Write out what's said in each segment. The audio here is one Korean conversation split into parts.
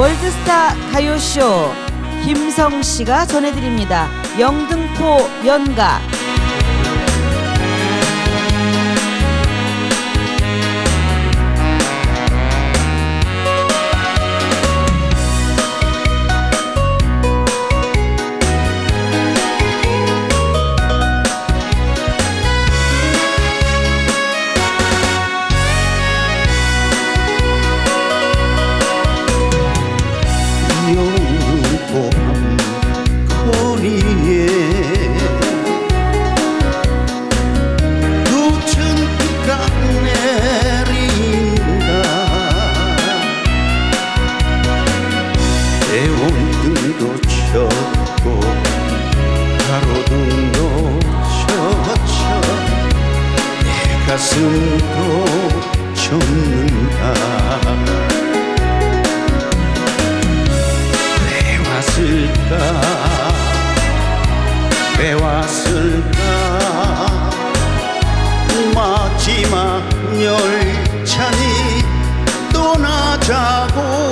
월드스타 가요쇼 김성 씨가 전해드립니다. 영등포 연가 거리에 누춘 비가 내린다. 대원등도 쳤고 가로등도 쳤쳐 내 가슴도 젖는다 마지막 열차니 떠나자고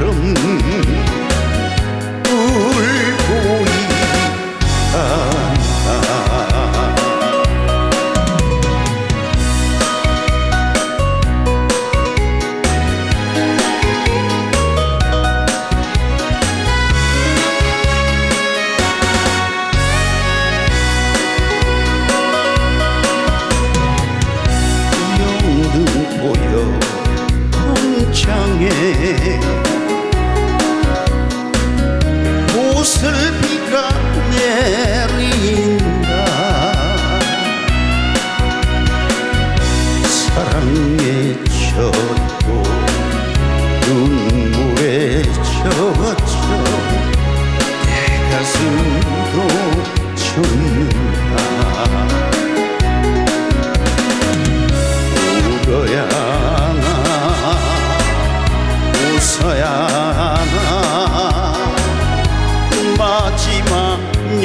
가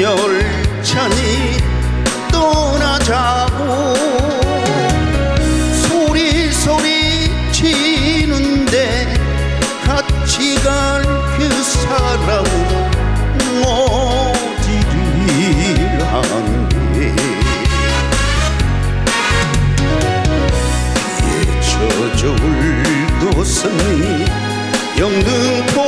열차니 떠나자고 소리 소리 치는데 같이 갈 그 사람은 어디를 하네 젖어 울고서니 영등포